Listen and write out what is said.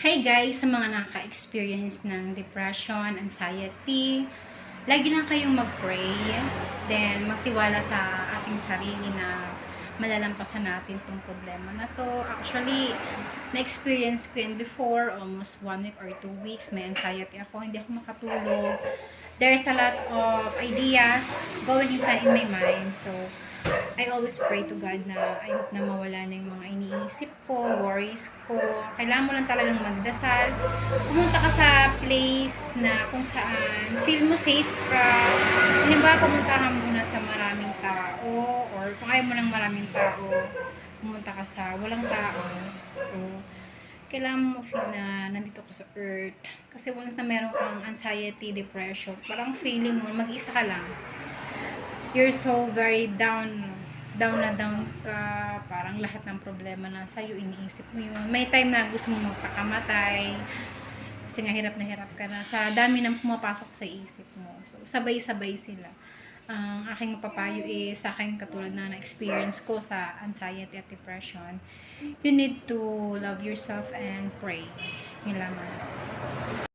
Hi guys, sa mga naka-experience ng depression, anxiety, lagi lang kayong mag-pray, then magtiwala sa ating sarili na malalampasan natin tong problema na to. Actually, na-experience ko yun before, almost one week or two weeks, may anxiety ako, hindi ako makatulog. There's a lot of ideas going inside in my mind. So, always pray to God na I hope na mawala na yung mga iniisip ko, worries ko. Kailangan mo lang talagang magdasal. Pumunta ka sa place na kung saan feel mo safe ka. Halimbawa, pumunta ka muna sa maraming tao or kung ayaw mo ng maraming tao, pumunta ka sa walang tao. So, kailangan mo feel na nandito ka sa earth. Kasi once na meron kang anxiety, depression, parang feeling mo, mag-isa ka lang you're so very down down na down ka parang lahat ng problema na sa'yo iniisip mo yun. May time na gusto mo magpakamatay kasi nga hirap na hirap ka na. Sa dami ng pumapasok sa isip mo. So sabay-sabay sila. Ang aking mapapayo is sa aking katulad na na-experience ko sa anxiety at depression you need to love yourself and pray. Yun lamang